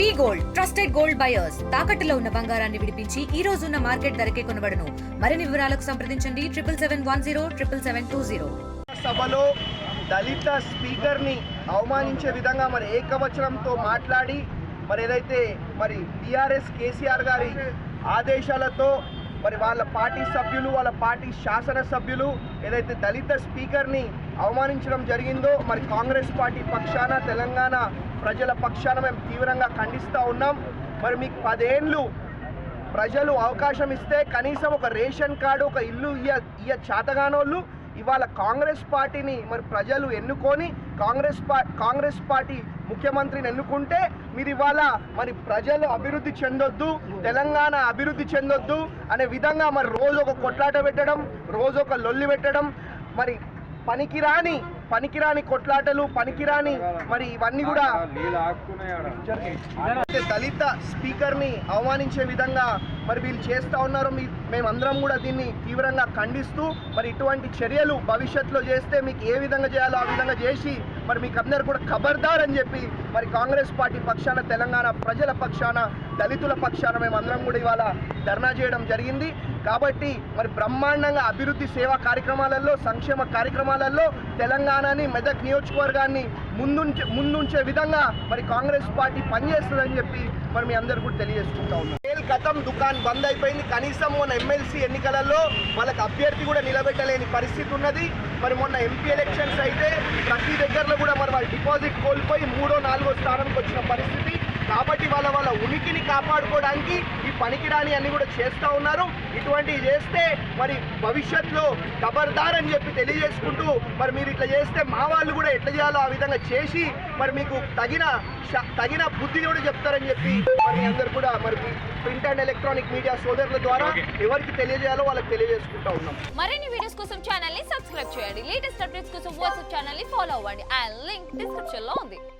V gold trusted gold buyers. తాకట్టులో ఉన్న బంగారాన్ని విడిపించి ఈ రోజు ఉన్న మార్కెట్ ధరకే కొనబడను. మరిన్ని వివరాలకు సంప్రదించండి. Triple seven one zero triple seven two zero. సభలో దళిత స్పీకర్ని అవమానించే విధంగా మరి ఏకవచనంతో మాట్లాడి మరి ఏదైతే మరి టీఆర్ఎస్ కేసీఆర్ గారి ఆదేశాలతో మరి వాళ్ళ పార్టీ సభ్యులు వాళ్ళ పార్టీ శాసనసభ్యులు ఏదైతే దళిత స్పీకర్ని అవమానించడం జరిగిందో మరి కాంగ్రెస్ పార్టీ పక్షాన తెలంగాణ ప్రజల పక్షాన మేము తీవ్రంగా ఖండిస్తూ ఉన్నాం. మరి మీకు పదేండ్లు ప్రజలు అవకాశం ఇస్తే కనీసం ఒక రేషన్ కార్డు ఒక ఇల్లు ఇయ్య ఇయ్య చేతగానోళ్ళు ఇవాళ కాంగ్రెస్ పార్టీని మరి ప్రజలు ఎన్నుకొని కాంగ్రెస్ పా కాంగ్రెస్ పార్టీ ముఖ్యమంత్రిని ఎన్నుకుంటే మీరు ఇవాళ మరి ప్రజలు అభివృద్ధి చెందొద్దు తెలంగాణ అభివృద్ధి చెందొద్దు అనే విధంగా మరి రోజు ఒక కొట్లాట పెట్టడం రోజు ఒక లొల్లి పెట్టడం మరి పనికిరాని పనికిరాని కొట్లాటలు పనికిరాని మరి ఇవన్నీ కూడా దళిత స్పీకర్ని అవమానించే విధంగా మరి వీళ్ళు చేస్తూ ఉన్నారు మీ మేమందరం కూడా దీన్ని తీవ్రంగా ఖండిస్తూ మరి ఇటువంటి చర్యలు భవిష్యత్తులో చేస్తే మీకు ఏ విధంగా చేయాలో ఆ విధంగా చేసి మరి మీకు అందరు కూడా ఖబర్దార్ అని చెప్పి మరి కాంగ్రెస్ పార్టీ పక్షాన తెలంగాణ ప్రజల పక్షాన దళితుల పక్షాన మేము అందరం కూడా ఇవాళ ధర్నా చేయడం జరిగింది. కాబట్టి మరి బ్రహ్మాండంగా అభివృద్ధి సేవా కార్యక్రమాలలో సంక్షేమ కార్యక్రమాలలో తెలంగాణని మెదక్ నియోజకవర్గాన్ని ముందుంచే ముందుంచే విధంగా మరి కాంగ్రెస్ పార్టీ పనిచేస్తుందని చెప్పి మరి మీ అందరు కూడా తెలియజేసుకుంటా ఉన్నాం. గతం దుకాన్ బంద్ అయిపోయింది. కనీసం మొన్న ఎమ్మెల్సీ ఎన్నికలలో వాళ్ళకి అభ్యర్థి కూడా నిలబెట్టలేని పరిస్థితి ఉన్నది. మరి మొన్న ఎంపీ ఎలక్షన్స్ అయితే ప్రతి దగ్గరలో కూడా మరి వాళ్ళు డిపాజిట్ కోల్పోయి మూడో నాలుగో స్థానంకి వచ్చిన పరిస్థితి వాళ్ళ వాళ్ళ ఉనికిని కాపాడుకోవడానికి ఈ పనికిరాని అన్ని కూడా చేస్తూ ఉన్నారు. ఇటువంటివి చేస్తే మరి భవిష్యత్తులో ఖబర్దార్ అని చెప్పి తెలియజేసుకుంటూ మరి మీరు ఇట్లా చేస్తే మా వాళ్ళు కూడా ఎట్లా చేయాలో ఆ విధంగా చేసి మరి మీకు తగిన తగిన బుద్ధి కూడా చెప్తారని చెప్పి మరి మీ అందరు కూడా మరి ప్రింట్ అండ్ ఎలక్ట్రానిక్ మీడియా సోదరుల ద్వారా ఎవరికి తెలియజేయాలో వాళ్ళకి తెలియజేసుకుంటా ఉన్నాం. మరిన్ని వీడియోస్ కోసం ఛానల్ని సబ్స్క్రైబ్ చేయండి. లేటెస్ట్ అప్డేట్స్ కోసం వాట్సాప్ ఛానల్ని ఫాలో అవ్వండి. అండ్ లింక్ డిస్క్రిప్షన్లో ఉంది.